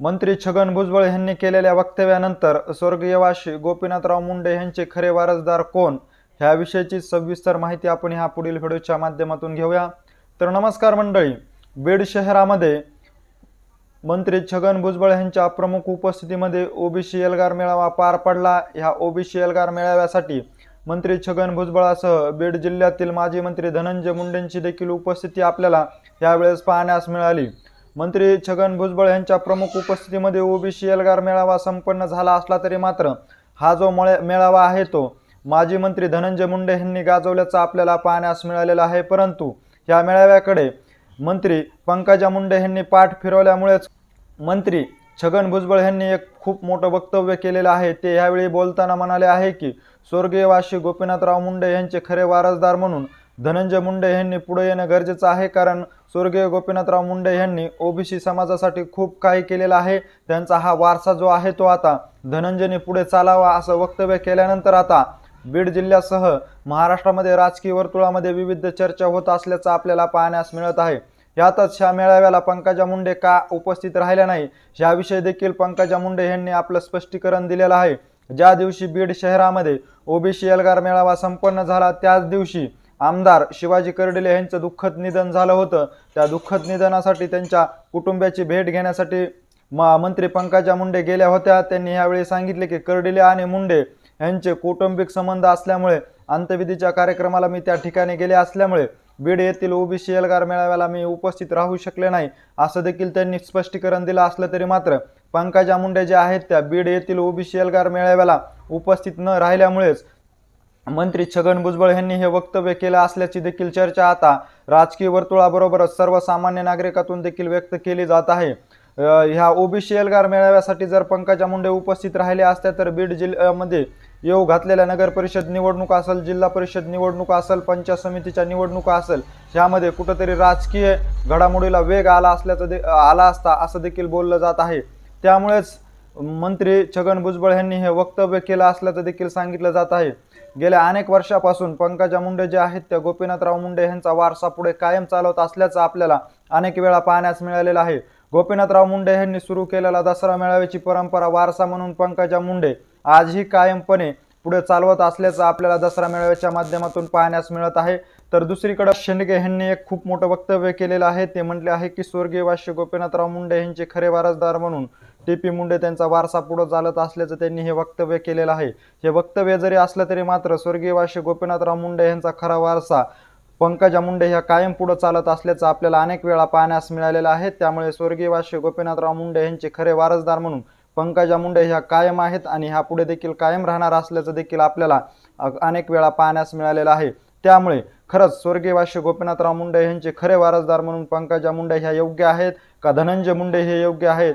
मंत्री छगन भुजबळ यांनी केलेल्या वक्तव्यानंतर स्वर्गीय वाशी गोपीनाथराव मुंडे यांचे खरे वारसदार कोण ह्याविषयीची सविस्तर माहिती आपण ह्या पुढील व्हिडिओच्या माध्यमातून घेऊया. तर नमस्कार मंडळी बीड शहरामध्ये मंत्री छगन भुजबळ यांच्या प्रमुख उपस्थितीमध्ये ओबीसी एल्गार मेळावा पार पडला. ह्या ओबीसी एल्गार मेळाव्यासाठी मंत्री छगन भुजबळासह बीड जिल्ह्यातील माजी मंत्री धनंजय मुंडेंची देखील उपस्थिती आपल्याला यावेळेस पाहण्यास मिळाली. मंत्री छगन भुजबळ यांच्या प्रमुख उपस्थितीमध्ये ओबीसी एल्गार मेळावा संपन्न झाला असला तरी मात्र हा जो मेळावा आहे तो माजी मंत्री धनंजय मुंडे यांनी गाजवल्याचा आपल्याला पाहण्यास मिळालेला आहे. परंतु या मेळाव्याकडे मंत्री पंकजा मुंडे यांनी पाठ फिरवल्यामुळेच मंत्री छगन भुजबळ यांनी एक खूप मोठं वक्तव्य केलेलं आहे. ते यावेळी बोलताना म्हणाले आहे की स्वर्गीय वाशी गोपीनाथराव मुंडे यांचे खरे वारसदार म्हणून धनंजय मुंडे यांनी पुढे येणं गरजेचं आहे कारण स्वर्गीय गोपीनाथराव मुंडे यांनी ओबीसी समाजासाठी खूप काही केलेलं आहे. त्यांचा हा वारसा जो आहे तो आता धनंजयने पुढे चालावा असं वक्तव्य केल्यानंतर आता बीड जिल्ह्यासह महाराष्ट्रामध्ये राजकीय वर्तुळामध्ये विविध चर्चा होत असल्याचं आपल्याला पाहण्यास मिळत आहे. यातच ह्या मेळाव्याला पंकजा मुंडे का उपस्थित राहिल्या नाही याविषयी देखील पंकजा मुंडे यांनी आपलं स्पष्टीकरण दिलेलं आहे. ज्या दिवशी बीड शहरामध्ये ओबीसी एल्गार मेळावा संपन्न झाला त्याच दिवशी आमदार शिवाजी कर्डिले यांचं दुःखद निधन झालं होतं. त्या दुःखद निधनासाठी त्यांच्या कुटुंबियाची भेट घेण्यासाठी म मंत्री पंकजा मुंडे गेल्या होत्या. त्यांनी यावेळी सांगितले की कर्डिले आणि मुंडे यांचे कौटुंबिक संबंध असल्यामुळे अंत्यविधीच्या कार्यक्रमाला मी त्या ठिकाणी गेले असल्यामुळे बीड येथील ओबीसी एल्गार मेळाव्याला मी उपस्थित राहू शकले नाही असं देखील त्यांनी स्पष्टीकरण दिलं असलं तरी मात्र पंकजा मुंडे ज्या आहेत त्या बीड येथील ओबीसी एल्गार मेळाव्याला उपस्थित न राहिल्यामुळेच मंत्री छगन भुजबळ यांनी हे वक्तव्य केलं असल्याची देखील चर्चा आता राजकीय वर्तुळाबरोबरच सर्वसामान्य नागरिकातून देखील व्यक्त केली जात आहे. ह्या ओबीसी एल्गार मेळाव्यासाठी जर पंकजा मुंडे उपस्थित राहिल्या असत्या तर बीड जिल्ह्यामध्ये येऊ घातलेल्या नगर परिषद निवडणुका असेल जिल्हा परिषद निवडणुका असेल पंचायत समितीच्या निवडणुका असेल ह्यामध्ये कुठंतरी राजकीय घडामोडीला वेग आला असल्याचं दे आला असता असं देखील बोललं जात आहे. त्यामुळेच मंत्री छगन भुजबळ यांनी हे वक्तव्य केलं असल्याचं देखील सांगितलं जात आहे. गेल्या अनेक वर्षापासून पंकजा मुंडे जे आहेत त्या गोपीनाथराव मुंडे यांचा वारसा पुढे कायम चालवत असल्याचं आपल्याला अनेक वेळा पाहण्यास मिळालेलं आहे. गोपीनाथराव मुंडे यांनी सुरू केलेला दसरा मेळाव्याची परंपरा वारसा म्हणून पंकजा मुंडे आजही कायमपणे पुढे चालवत असल्याचं आपल्याला दसरा मेळाव्याच्या माध्यमातून पाहण्यास मिळत आहे. तर दुसरीकडे शेंडगे यांनी एक खूप मोठं वक्तव्य केलेलं आहे. ते म्हटले आहे की स्वर्गीय वाश्य गोपीनाथराव मुंडे यांचे खरे वारसदार म्हणून टी पी मुंडे त्यांचा वारसा पुढे चालत असल्याचं त्यांनी हे वक्तव्य केलेलं आहे. हे वक्तव्य जरी असलं तरी मात्र स्वर्गीय वाश्य गोपीनाथराव मुंडे यांचा खरा वारसा पंकजा मुंडे ह्या कायम पुढे चालत असल्याचं आपल्याला अनेक वेळा पाहण्यास मिळालेलं आहे. त्यामुळे स्वर्गीय वाश्य गोपीनाथराव मुंडे यांचे खरे वारसदार म्हणून पंकजा मुंडे ह्या कायम आहेत आणि ह्या पुढे देखील कायम राहणार असल्याचं देखील आपल्याला अनेक वेळा पाहण्यास मिळालेलं आहे. त्यामुळे खरंच स्वर्गीय वाश्य गोपीनाथराव मुंडे यांचे खरे वारसदार म्हणून पंकजा मुंडे ह्या योग्य आहेत का? धनंजय मुंडे हे योग्य आहेत?